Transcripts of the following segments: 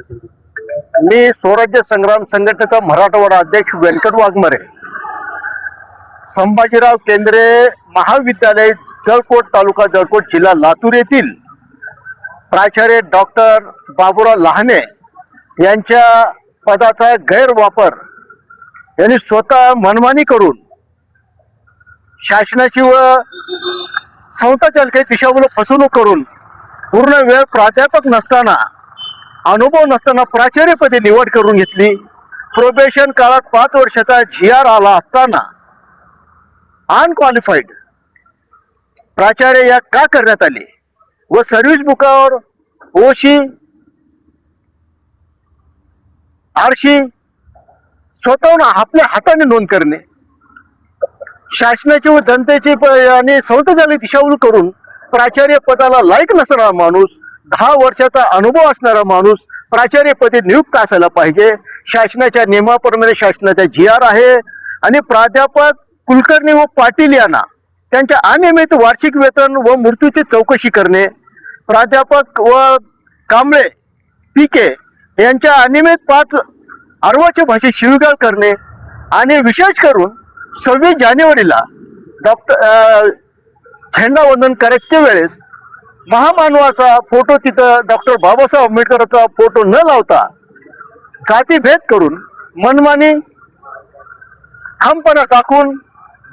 मी स्वराज्य संग्राम संघटनेचा मराठवाडा अध्यक्ष व्यंकट वाघमारे संभाजीराव केंद्रे महाविद्यालय जळकोट तालुका जळकोट जिल्हा लातूर येथील प्राचार्य डॉक्टर बाबुराव लहाने यांच्या पदाचा गैरवापर यांनी स्वतः मनमानी करून शासनाची व संस्थाचालकाची दिशाभूल फसवणूक करून पूर्ण वेळ प्राध्यापक नसताना अनुभव नसताना प्राचार्यपदी निवड करून घेतली. प्रोबेशन काळात पाच वर्षाचा जी आर आला असताना अनक्वालिफाईड प्राचार्य या का करण्यात आले? व सर्व्हिस बुकावर ओशी आरशी स्वतःहून आपल्या हाताने नोंद करणे. शासनाची व जनतेची प- आणि संस्थाचालित दिशाभूल करून प्राचार्य पदाला लायक नसणारा माणूस दहा वर्षाचा अनुभव असणारा माणूस प्राचार्यपदी नियुक्त असायला पाहिजे. शासनाच्या नियमाप्रमाणे शासनाचा जी आर आहे आणि प्राध्यापक कुलकर्णी व पाटील यांना त्यांच्या अनियमित वार्षिक वेतन व मृत्यूची चौकशी करणे प्राध्यापक व कांबळे पिके यांच्या अनियमित पाच अर्वाच्या भाषेत शिवीगाळ करणे आणि विशेष करून सव्वीस जानेवारीला डॉक्टर झेंडावंदन करायच्या वेळेस महामानवाचा फोटो तिथं डॉक्टर बाबासाहेब आंबेडकरचा फोटो न लावता जातीभेद करून मनमानी ठामपणा दाखवून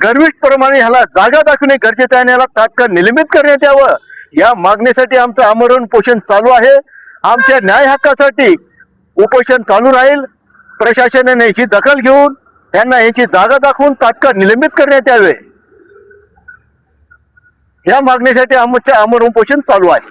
गर्विष्ठप्रमाणे ह्याला जागा दाखवणे गरजेचं आहे आणि याला तात्काळ निलंबित करण्यात यावं. या मागणीसाठी आमचं आमरण पोषण चालू आहे. आमच्या न्याय हक्कासाठी उपोषण चालू राहील. प्रशासनाने याची दखल घेऊन त्यांना याची जागा दाखवून तात्काळ निलंबित करण्यात यावे. या मागणीसाठी आमच्या आमरण पोषण चालू आहे.